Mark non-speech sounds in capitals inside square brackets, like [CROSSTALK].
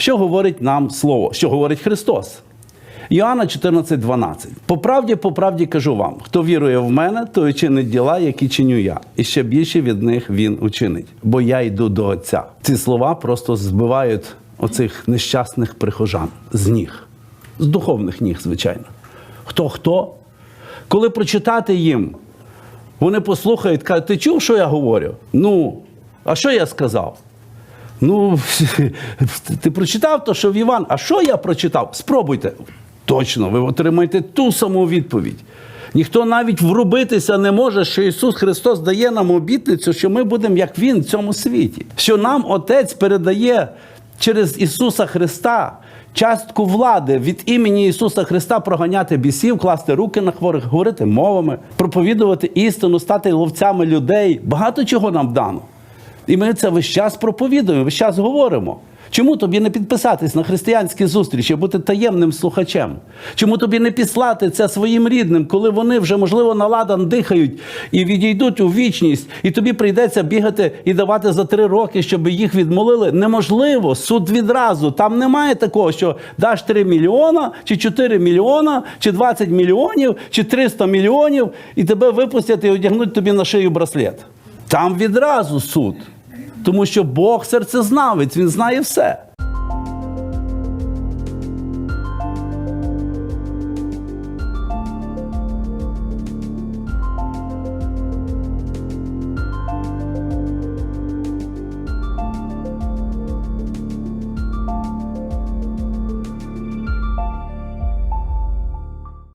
Що говорить нам Слово? Що говорить Христос? Іоанна 14,12. По правді, по правді кажу вам: хто вірує в мене, той чинить діла, які чиню я, і ще більше від них він учинить, бо я йду до Отця. Ці слова просто збивають оцих нещасних прихожан з ніг, з духовних ніг, звичайно. Хто хто? Коли прочитати їм, вони послухають, кажуть, ти чув, що я говорю? Ну, а що я сказав? Ну, [LAUGHS] ти прочитав то, що в Іван. А що я прочитав? Спробуйте. Точно, ви отримаєте ту саму відповідь. Ніхто навіть врубитися не може, що Ісус Христос дає нам обітницю, що ми будемо як Він в цьому світі. Що нам Отець передає через Ісуса Христа частку влади від імені Ісуса Христа проганяти бісів, класти руки на хворих, говорити мовами, проповідувати істину, стати ловцями людей. Багато чого нам дано. І ми це весь час проповідуємо, весь час говоримо. Чому тобі не підписатись на християнські зустрічі, бути таємним слухачем? Чому тобі не післати це своїм рідним, коли вони вже, можливо, наладан дихають і відійдуть у вічність, і тобі прийдеться бігати і давати за три роки, щоб їх відмолили? Неможливо, суд відразу. Там немає такого, що даш 3 мільйона, чи 4 мільйона, чи 20 мільйонів, чи 300 мільйонів, і тебе випустять і одягнуть тобі на шию браслет. Там відразу суд. Тому що Бог серцезнавець, він знає все.